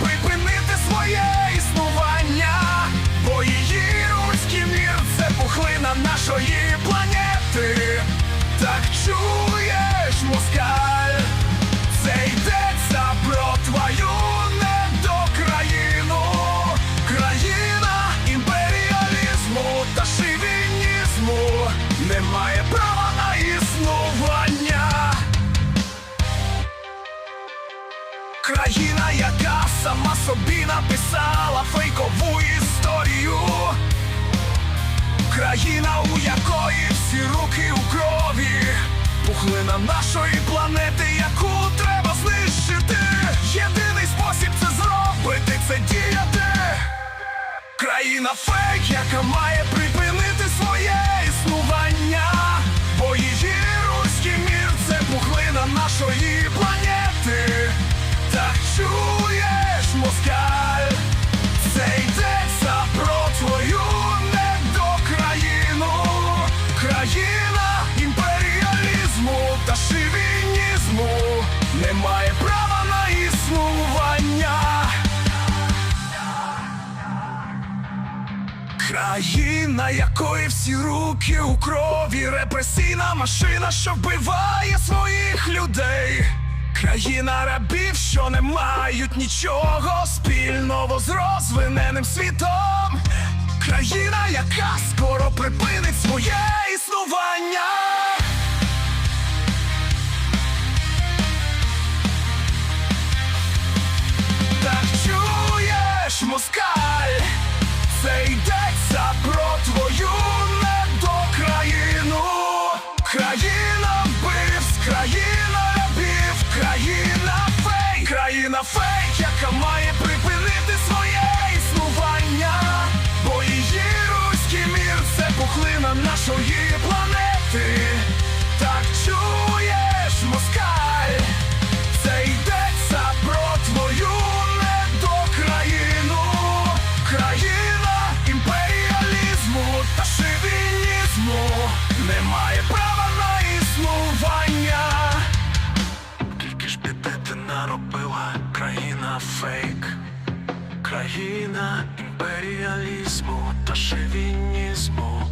припинити своє існування, бо її руський мір це пухлина нашої планети. Так чуєш, москаль, це йдеться про твою недокраїну, країна імперіалізму та шовінізму. Не має права Країна, яка сама собі написала фейкову історію. Країна, у якої всі руки у крові, пухлина нашої планети, яку треба знищити. Єдиний спосіб це зробити, це діяти. Країна фейк, яка має Країна, якої всі руки у крові, репресійна машина, що вбиває своїх людей. Країна рабів, що не мають нічого спільного з розвиненим світом. Країна, яка скоро припинить своє існування. Так чуєш, москаль, країна фейк, яка має припинити країна імперіалізму та шовінізму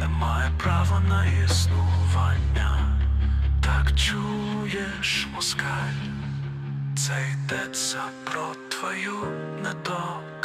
не має права на існування. Так чуєш, москаль, це йдеться про твою недокраїну.